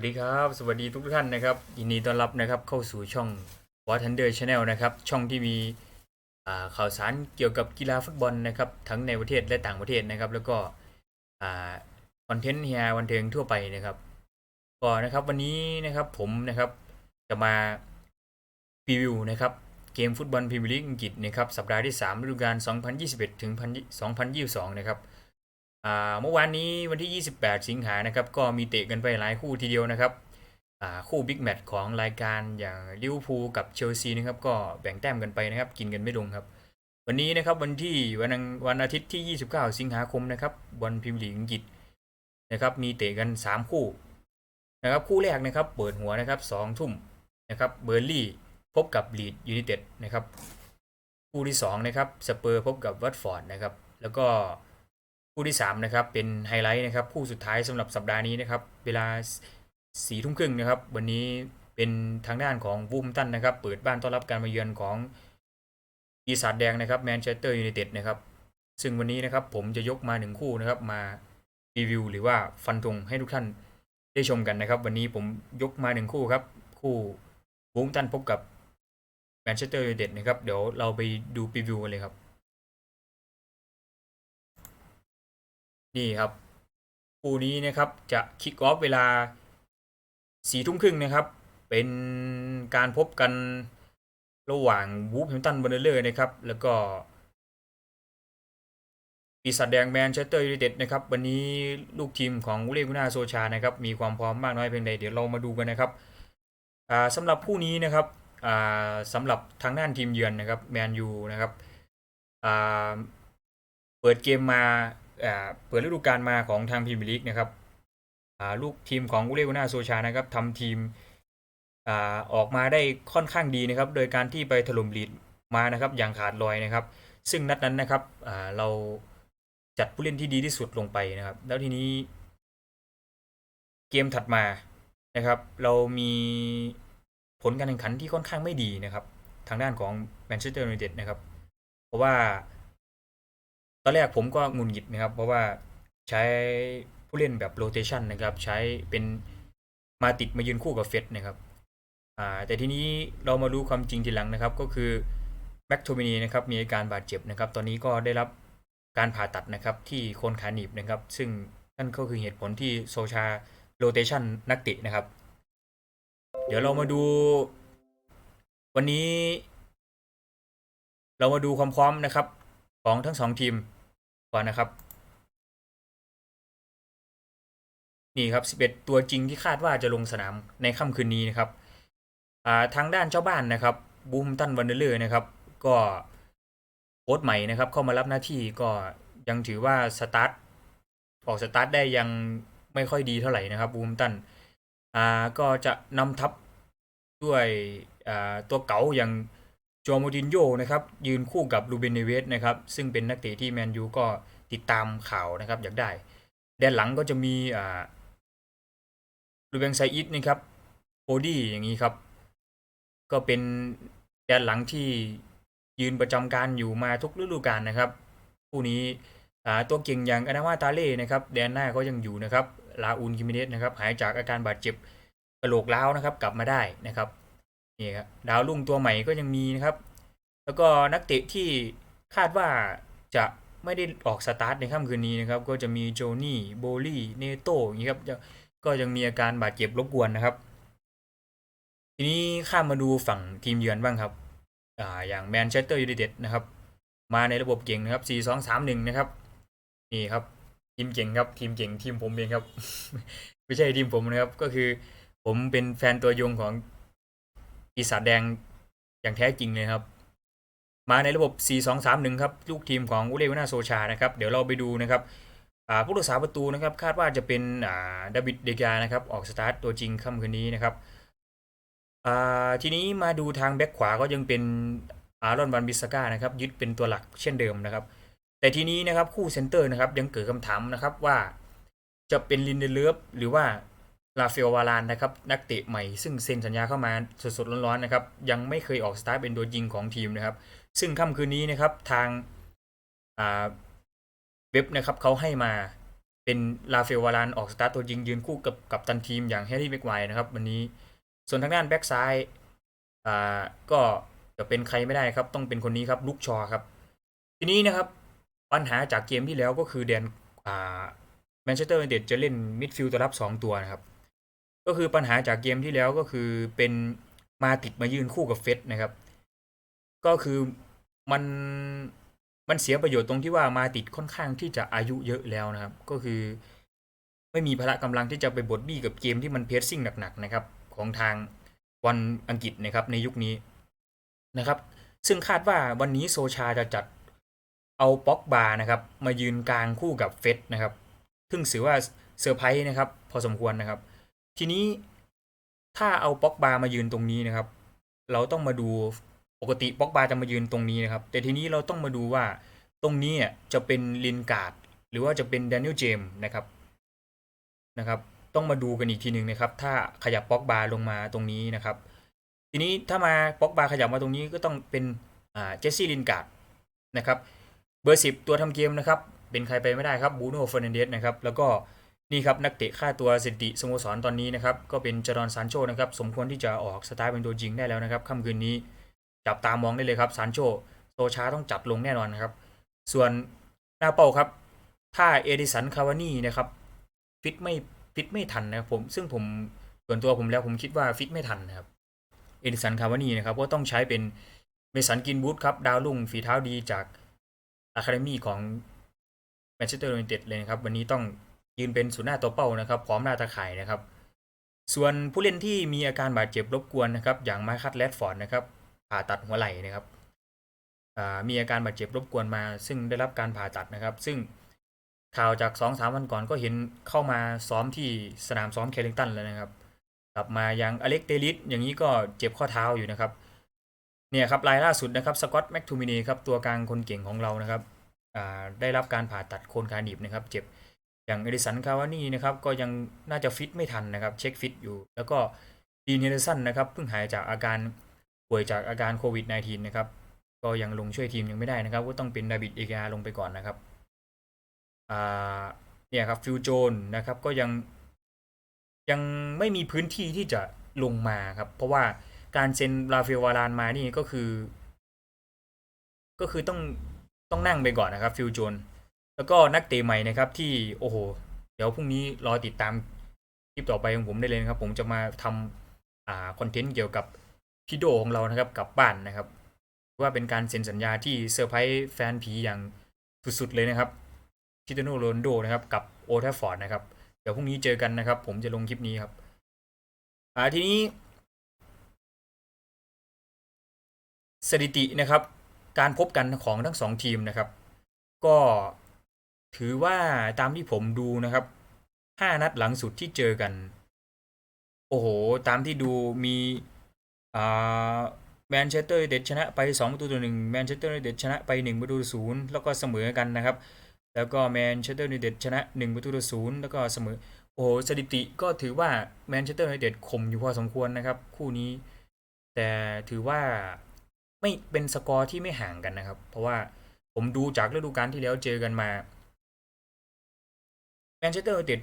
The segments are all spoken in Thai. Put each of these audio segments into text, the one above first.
วัสดีครับ สวัสดีทุกท่านนะครับยินดีต้อนรับนะครับเข้าสู่ช่อง w a t Thunder Channel นะครับ ช่องที่มีข่าวสารเกี่ยวกับกีฬาฟุตบอลนะครับ ทั้งในประเทศและต่างประเทศนะครับ แล้วก็คอนเทนต์เฮียวันเทิงทั่วไปนะครับก็นะครับวันนี้นะครับผมนะครับจะมารีวิวนะครับเกมฟุตบอลพรีเมียร์ลีกอังกฤษนะครับสัปดาห์ที่3ฤดูกาล2021ถึง2022 นะครับ เมื่อวานนี้วันที่ 28 สิงหานะครับ ก็มีเตะกันไปหลายคู่ทีเดียวนะครับคู่บิ๊กแมตช์ของรายการอย่างลิเวอร์พูลกับเชลซีนะครับ ก็แบ่งแต้มกันไปนะครับ กินกันไม่ลงครับ วันนี้นะครับวันที่วันอังวันอาทิตย์ที่ 29 สิงหาคมนะครับบอลพรีเมียร์ลีกอังกฤษนะครับ มีเตะกัน 3 คู่นะครับ คู่แรกนะครับ เปิดหัวนะครับ2ทุ่มนะครับเบอร์ลี่พบกับลีดยูไนเต็ดนะครับ คู่ที่2นะครับสเปอร์พบกับวัตฟอร์ดนะครับ แล้วก็ คู่ที่3นะครับเป็นไฮไลท์นะครับคู่สุดท้ายสำหรับสัปดาห์นี้นะครับเวลาสี่ทุ่มครึ่งนะครับ วันนี้เป็นทางด้านของวูมตันนะครับ เปิดบ้านต้อนรับการมาเยือนของปีศาจแดงนะครับแมนเชสเตอร์ยูไนเต็ดนะครับ ซึ่งวันนี้นะครับผมจะยกมาหนึ่งคู่นะครับมารีวิวหรือว่าฟันธงให้ทุกท่านได้ชมกันนะครับ วันนี้ผมยกมาหนึ่งคู่ครับ คู่วูมตันพบกับแมนเชสเตอร์ยูไนเต็ดนะครับ เดี๋ยวเราไปดูรีวิวกันเลยครับ นี่ครับคู่นี้นะครับจะคิกออฟเวลาสี่ทุ่มครึ่งนะครับ เป็นการพบกันระหว่างวูฟแฮมตันเบอร์เลอร์นะครับ แล้วก็ปีศาจแดงแมนเชสเตอร์ยูไนเต็ดนะครับ วันนี้ลูกทีมของวูเลกุนาโซชานะครับ มีความพร้อมมากน้อยเพียงใดเดี๋ยวเรามาดูกันนะครับสำหรับคู่นี้นะครับสำหรับทางด้านทีมเยือนนะครับแมนยูนะครับเปิดเกมมา เปิดฤดูกาลมาของทางพรีเมียร์ลีกนะครับลูกทีมของอุเลกุนาโซชานะครับทำทีมอออกมาได้ค่อนข้างดีนะครับ โดยการที่ไปถล่มลีดมานะครับ อย่างขาดลอยนะครับ ซึ่งนัดนั้นนะครับเราจัดผู้เล่นที่ดีที่สุดลงไปนะครับ แล้วทีนี้เกมถัดมานะครับ เรามีผลการแข่งขันที่ค่อนข้างไม่ดีนะครับ ทางด้านของแมนเชสเตอร์ยูไนเต็ดนะครับ เพราะว่า อนแรกผมก็งุนหงิดนะครับ เพราะว่าใช้ผู้เล่นแบบโรเตชันนะครับ ใช้เป็นมาติดมายืนคู่กับเฟสนะครับอ่าแต่ทีนี้เรามารู้ความจริงทีหลังนะครับ ก็คือแม็กโทมินีนะครับมีอาการบาดเจ็บนะครับ ตอนนี้ก็ได้รับการผ่าตัดนะครับที่โคนขาหนีบนะครับ ซึ่งนั่นก็คือเหตุผลที่โซชาโรเตชันนักเตะนะครับ เดี๋ยวเรามาดู วันนี้ เรามาดูความพร้อมนะครับ ของทั้งสองทีม ก่อนนะครับ นี่ครับ 11 ตัวจริงที่คาดว่าจะลงสนามในค่ำคืนนี้นะครับทางด้านเจ้าบ้านนะครับบูมตันวันเดอร์เลอร์นะครับ ก็โค้ชใหม่นะครับ เข้ามารับหน้าที่ก็ยังถือว่าสตาร์ทออกสตาร์ทได้ยังไม่ค่อยดีเท่าไหร่นะครับบูมตันอ่าก็จะนำทัพด้วยตัวเก๋าอย่าง จอร์โมดินโยนะครับยืนคู่กับลูเบนเนเวสนะครับซึ่งเป็นนักเตะที่แมนยูก็ติดตามข่าวนะครับอยากได้แดนหลังก็จะมีอ่าลูเบงไซอิดนะครับโอดี้อย่างนี้ครับ ก็เป็นแดนหลังที่ยืนประจำการอยู่มาทุกฤดูกาลนะครับคู่นี้ตัวเก่งอย่างอนามาตาเล่นะครับแดนหน้าก็ยังอยู่นะครับลาอูนกิมิเนสนะครับหายจากอาการบาดเจ็บกระโหลกร้าวนะครับกลับมาได้นะครับ นี่ครับดาวรุ่งตัวใหม่ก็ยังมีนะครับ แล้วก็นักเตะที่คาดว่าจะไม่ได้ออกสตาร์ทในค่ำคืนนี้นะครับ ก็จะมีโจนี่โบลี่เนโตอย่างนี้ครับจะก็ยังมีอาการบาดเจ็บรบกวนนะครับ ทีนี้ข้ามมาดูฝั่งทีมเยือนบ้างครับอ่าอย่างแมนเชสเตอร์ยูไนเต็ดนะครับ มาในระบบเก่งนะครับ 4 2 3 1 นะครับ นี่ครับ ทีมเก่งครับทีมเก่งทีมผมเองครับ ไม่ใช่ทีมผมนะครับ ก็คือผมเป็นแฟนตัวยงของ ปีศาจแดงอย่างแท้จริงเลยครับ มาในระบบ 4-2-3-1 ครับ ลูกทีมของอุเลวนาโซชานะครับ เดี๋ยวเราไปดูนะครับผู้รักษาประตูนะครับ คาดว่าจะเป็นดาวิดเดกานะครับ ออกสตาร์ทตัวจริงค่ำคืนนี้นะครับทีนี้มาดูทางแบ็คขวาก็ยังเป็นอารอนวันบิสก้านะครับ ยึดเป็นตัวหลักเช่นเดิมนะครับ แต่ทีนี้นะครับคู่เซนเตอร์นะครับยังเกิดคำถามนะครับว่าจะเป็นลินเดเลฟหรือว่า ลาเฟลวารานนะครับนักเตะใหม่ซึ่งเซ็นสัญญาเข้ามาสดๆร้อนๆนะครับยังไม่เคยออกสตาร์ทเป็นตัวจริงของทีมนะครับ ซึ่งค่ำคืนนี้นะครับทางเว็บนะครับเขาให้มาเป็นลาเฟลวารานออกสตาร์ตัวยิงยืนคู่กับกับตันทีมอย่างแฮร์รี่แม็กไวร์นะครับวันนี้ส่วนทางด้านแบ็กซ้ายก็จะเป็นใครไม่ได้ครับ ต้องเป็นคนนี้ครับลุกชอครับ ทีนี้นะครับปัญหาจากเกมที่แล้วก็คือแดนแมนเชสเตอร์ยูไนเต็ดจะเล่นมิดฟิลด์ตัวรับ 2 ตัวนะครับ ก็คือปัญหาจากเกมที่แล้วก็คือเป็นมาติดมายืนคู่กับเฟสนะครับ ก็คือมันมันเสียประโยชน์ตรงที่ว่ามาติดค่อนข้างที่จะอายุเยอะแล้วนะครับ ก็คือไม่มีพละกำลังที่จะไปบดบี้กับเกมที่มันเพรสซิ่งหนักๆนะครับ ของทางวันอังกฤษนะครับในยุคนี้นะครับ ซึ่งคาดว่าวันนี้โซชาจะจัดเอาป็อกบานะครับ มายืนกลางคู่กับเฟสนะครับ ซึ่งถือว่าเซอร์ไพรส์นะครับ พอสมควรนะครับ ทีนี้ถ้าเอาป็อกบามายืนตรงนี้นะครับ เราต้องมาดูปกติป็อกบาจะมายืนตรงนี้นะครับ แต่ทีนี้เราต้องมาดูว่าตรงนี้จะเป็นลินการ์ดหรือว่าจะเป็นแดเนียลเจมนะครับนะครับต้องมาดูกันอีกทีหนึ่งนะครับ ถ้าขยับป็อกบาลงมาตรงนี้นะครับ ทีนี้ถ้ามาป็อกบาขยับมาตรงนี้ก็ต้องเป็นเจสซี่ลินการ์ดนะครับ เบอร์สิบตัวทำเกมนะครับ เป็นใครไปไม่ได้ครับบูโน่เฟอร์นันเดสนะครับ แล้วก็ นี่ครับนักเตะค่าตัวสถิติสโมสรตอนนี้นะครับก็เป็นจารอนซานโชนะครับสมควรที่จะออกสตาร์เป็นตัวจริงได้แล้วนะครับค่ำคืนนี้จับตามองได้เลยครับซานโชโซชาต้องจับลงแน่นอนนะครับ ส่วนหน้าเป้าครับถ้าเอดิสันคาวานี่นะครับฟิตไม่ฟิตไม่ทันนะครับผมซึ่งผมส่วนตัวผมแล้วผมคิดว่าฟิตไม่ทันนะครับเอดิสันคาวานี่นะครับก็ต้องใช้เป็นเมสันกินบูธครับดาวรุ่งฝีเท้าดีจากอะคาเดมี่ของแมนเชสเตอร์ยูไนเต็ดเลยนะครับวันนี้ต้อง ยืนเป็นศูนย์หน้าตัวเป้านะครับ พร้อมหน้าตาข่ายนะครับ ส่วนผู้เล่นที่มีอาการบาดเจ็บรบกวนนะครับ อย่างมาคัตแรดฟอร์ดนะครับผ่าตัดหัวไหล่นะครับมีอาการบาดเจ็บรบกวนมา ซึ่งได้รับการผ่าตัดนะครับ ซึ่งข่าวจาก2องสามวันก่อนก็เห็นเข้ามาซ้อมที่สนามซ้อมเคลิงตันแล้วนะครับ กลับมาอยังอเล็กเตลิสอย่างนี้ก็เจ็บข้อเท้าอยู่นะครับเนี่ยครับรายล่าสุดนะครับสกอตแม็กทูมินีครับตัวกลางคนเก่งของเรานะครับได้รับการผ่าตัดโคนขาหนีบนะครับ เจ็บ อย่างเอดิสันคาวานี่นะครับก็ยังน่าจะฟิตไม่ทันนะครับเช็คฟิตอยู่ แล้วก็ดีนเฮนเดอร์สันนะครับเพิ่งหายจากอาการป่วยจากอาการโควิด -19 นะครับก็ยังลงช่วยทีมยังไม่ได้นะครับ ก็ต้องเป็นดาบิดเอกาลงไปก่อนนะครับอ่าเนี่ยครับฟิวโจนนะครับก็ยังยังไม่มีพื้นที่ที่จะลงมาครับ เพราะว่าการเซ็นราฟาเอลวารานมานี่ก็คือ ก็คือต้องต้องนั่งไปก่อนนะครับฟิวโจน แล้วก็นักเตะใหม่นะครับที่โอ้โห เดี๋ยวพรุ่งนี้รอติดตามคลิปต่อไปของผมได้เลยนะครับ ผมจะมาทำอ่าคอนเทนต์เกี่ยวกับพี่โดของเรานะครับกลับบ้านนะครับ ว่าเป็นการเซ็นสัญญาที่เซอร์ไพรส์แฟนผีอย่างสุดๆเลยนะครับคิตโนโรนโดนะครับกับโอทฟอร์ดนะครับ เดี๋ยวพรุ่งนี้เจอกันนะครับ ผมจะลงคลิปนี้ครับอ่าทีนี้ สถิตินะครับ การพบกันของทั้งสองทีมนะครับ ก็ ถือว่าตามที่ผมดูนะครับห้านัดหลังสุดที่เจอกัน โอ้โห ตามที่ดูมีอ่าแมนเชสเตอร์ยูไนเต็ดชนะไป2ประตูต่อหนึ่งแมนเชสเตอร์ยูไนเต็ดชนะไป1ประตูต่อศูนย์แล้วก็เสมอกันนะครับ แล้วก็แมนเชสเตอร์ยูไนเต็ดชนะ1ประตูต่อศูนย์แล้วก็เสมอ โอ้โหสถิติก็ถือว่าแมนเชสเตอร์ยูไนเต็ดคมอยู่พอสมควรนะครับ คู่นี้ แต่ถือว่าไม่เป็นสกอร์ที่ไม่ห่างกันนะครับ เพราะว่าผมดูจากฤดูกาลที่แล้วเจอกันมา แมนเชสเตอร์ยูไนเต็ด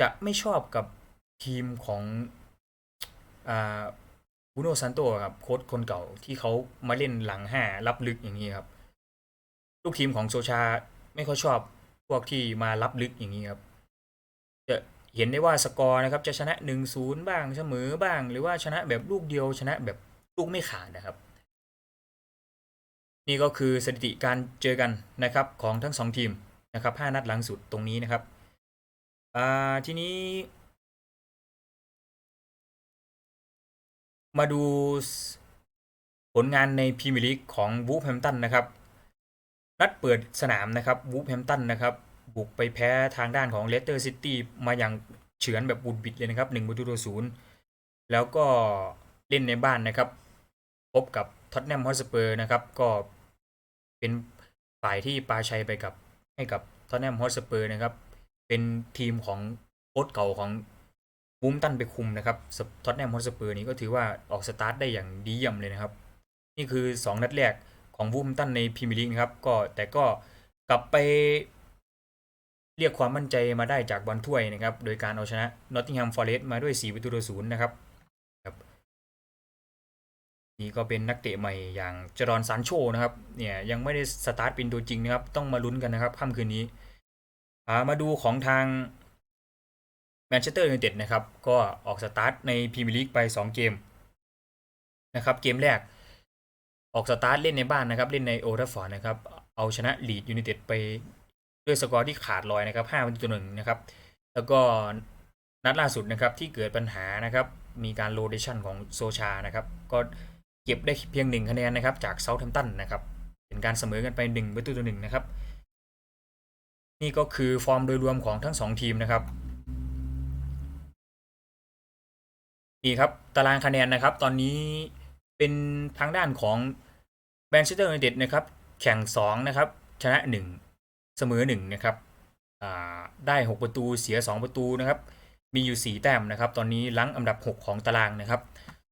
จะไม่ชอบกับทีมของอ่าบูโนซันโตครับโค้ชคนเก่าที่เขามาเล่นหลังห้ารับลึกอย่างนี้ครับ ลูกทีมของโซชาไม่ค่อยชอบพวกที่มารับลึกอย่างนี้ครับ จะเห็นได้ว่าสกอร์นะครับ จะชนะหนึ่งศูนย์บ้างเสมอบ้าง หรือว่าชนะแบบลูกเดียวชนะแบบลูกไม่ขาดนะครับ นี่ก็คือสถิติการเจอกันนะครับของทั้งสองทีมนะครับห้านัดหลังสุดตรงนี้นะครับ อ่าทีนี้ มาดูผลงานในพรีเมียร์ลีกของวูฟแฮมตันนะครับนัดเปิดสนามนะครับวูฟแฮมตันนะครับบุกไปแพ้ทางด้านของเลสเตอร์ซิตี้มาอย่างเฉือนแบบบุดบิดเลยนะครับ1ประตูต่อศูนย์แล้วก็เล่นในบ้านนะครับ พบกับท็อตแนมฮอสเปอร์นะครับ ก็เป็นฝ่ายที่ปาชัยไปกับให้กับท็อตแนมฮอสเปอร์นะครับ เป็นทีมของโค้ชเก่าของบูมตันไปคุมนะครับท็อตแนมฮอตสเปอร์นี้ก็ถือว่าออกสตาร์ทได้อย่างดีเยี่ยมเลยนะครับ นี่คือ 2 นัดแรกของบูมตันในพรีเมียร์ลีกนะครับ ก็แต่ก็กลับไปเรียกความมั่นใจมาได้จากบอลถ้วยนะครับ โดยการเอาชนะนอตติงแฮมฟอร์เรสต์มาด้วย 4 ประตูต่อศูนย์นะครับครับนี่ก็เป็นนักเตะใหม่อย่างจรอนซานโชนะครับเนี่ยยังไม่ได้สตาร์ทเป็นตัวจริงนะครับ ต้องมาลุ้นกันนะครับค่ำคืนนี้ มาดูของทางแมนเชสเตอร์ยูไนเต็ดนะครับ ก็ออกสตาร์ทในพรีเมียร์ลีกไป 2 เกมนะครับเกมแรกออกสตาร์ทเล่นในบ้านนะครับ เล่นในโอทัฟฟอร์ดนะครับ เอาชนะลีดยูไนเต็ดไปด้วยสกอร์ที่ขาดลอยนะครับ5ประตูต่อหนึ่งนะครับ แล้วก็นัดล่าสุดนะครับที่เกิดปัญหานะครับ มีการโรเดชันของโซชานะครับ ก็เก็บได้เพียงหนึ่งคะแนนนะครับ จากเซาท์แฮมป์ตันนะครับ เป็นการเสมอกันไปหนึ่งประตูต่อหนึ่งนะครับ นี่ก็คือฟอร์มโดยรวมของทั้งสองทีมนะครับนี่ครับตารางคะแนนนะครับ ตอนนี้เป็นทางด้านของแมนเชสเตอร์ยูไนเต็ดนะครับ แข่ง 2 นะครับ ชนะ 1 เสมอ 1 นะครับได้ 6 ประตูเสีย 2 ประตูนะครับ มีอยู่ 4 แต้มนะครับ ตอนนี้ลังอันดับ 6 ของตารางนะครับ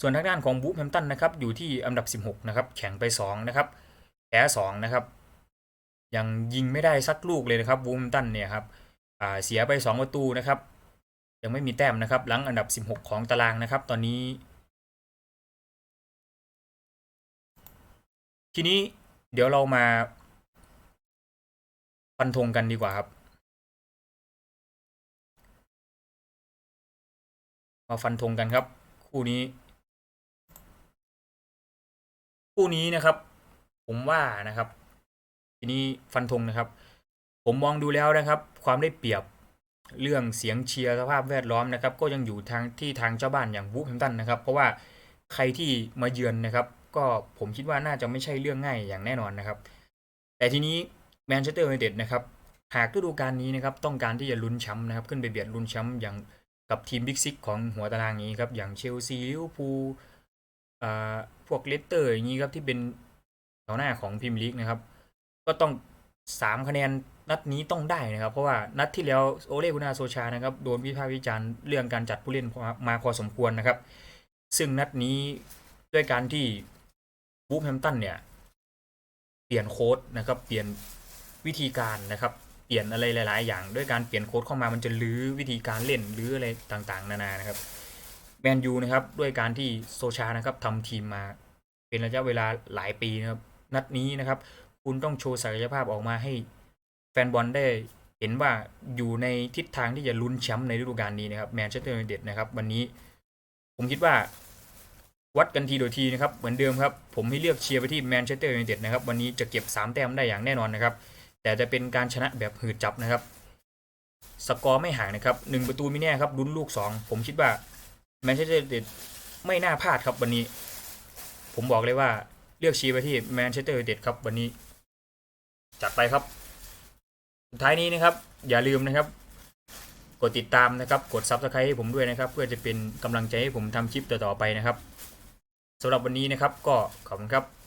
ส่วนทางด้านของบูฟแฮมตันนะครับ อยู่ที่อันดับ 16 นะครับ แข่งไป 2 นะครับ แพ้ 2 นะครับ ยังยิงไม่ได้สักลูกเลยนะครับบูมตันเนี่ยครับอ่าเสียไป 2 ประตูนะครับ ยังไม่มีแต้มนะครับหลังอันดับ 16 ของตารางนะครับ ตอนนี้ ทีนี้เดี๋ยวเรามาฟันธงกันดีกว่าครับ มาฟันธงกันครับ คู่นี้ คู่นี้นะครับ ผมว่านะครับ ทีนี้ฟันธงนะครับ ผมมองดูแล้วนะครับ ความได้เปรียบเรื่องเสียงเชียร์สภาพแวดล้อมนะครับ ก็ยังอยู่ทางที่ทางเจ้าบ้านอย่างวูฟแฮมตันนะครับ เพราะว่าใครที่มาเยือนนะครับ ก็ผมคิดว่าน่าจะไม่ใช่เรื่องง่ายอย่างแน่นอนนะครับ แต่ทีนี้แมนเชสเตอร์ยูไนเต็ดนะครับหากฤดูกาลนี้นะครับต้องการที่จะลุ้นแชมป์นะครับ ขึ้นไปเบียดลุ้นแชมป์อย่างกับทีมบิ๊กซิกของหัวตารางนี้ครับอย่างเชลซีลิเวอร์พูลอ่าพวกเลสเตอร์อย่างนี้ครับที่เป็นแถวหน้าของพรีเมียร์ลีกนะครับ ก็ต้องสามคะแนนนัดนี้ต้องได้นะครับ เพราะว่านัดที่แล้วโอเลกุนาโซชานะครับโดนวิพากษ์วิจารณ์เรื่องการจัดผู้เล่นมาพอสมควรนะครับ ซึ่งนัดนี้ด้วยการที่บูฟแฮมตันเนี่ย เปลี่ยนโค้ดนะครับ เปลี่ยนวิธีการนะครับ เปลี่ยนอะไรหลาย ๆ อย่าง ด้วยการเปลี่ยนโค้ดเข้ามามันจะลื้อวิธีการเล่นลื้ออะไรต่างๆ นานานะครับแมนยูนะครับด้วยการที่โซชานะครับทำทีมมาเป็นระยะเวลาหลายปีนะครับ นัดนี้นะครับ คุณต้องโชว์ศักยภาพออกมาให้แฟนบอลได้เห็นว่าอยู่ในทิศทางที่จะลุ้นแชมป์ในฤดูกาลนี้นะครับแมนเชสเตอร์ยูไนเต็ดนะครับ วันนี้ผมคิดว่าวัดกันทีโดยทีนะครับเหมือนเดิมครับ ผมให้เลือกเชียร์ไปที่แมนเชสเตอร์ยูไนเต็ดนะครับวันนี้จะเก็บ 3 แต้มได้อย่างแน่นอนนะครับ แต่จะเป็นการชนะแบบหืดจับนะครับ สกอร์ไม่ห่างนะครับหนึ่งประตูไม่แน่ครับลุ้นลูก 2 ผมคิดว่าแมนเชสเตอร์ยูไนเต็ดไม่น่าพลาดครับวันนี้ ผมบอกเลยว่าเลือกเชียร์ไปที่แมนเชสเตอร์ยูไนเต็ดครับวันนี้ จัดไปครับ สุดท้ายนี้นะครับ อย่าลืมนะครับ กดติดตามนะครับ กดซับสไครต์ให้ผมด้วยนะครับ เพื่อจะเป็นกำลังใจให้ผมทำคลิปต่อๆไปนะครับสำหรับวันนี้นะครับก็ขอบคุณครับ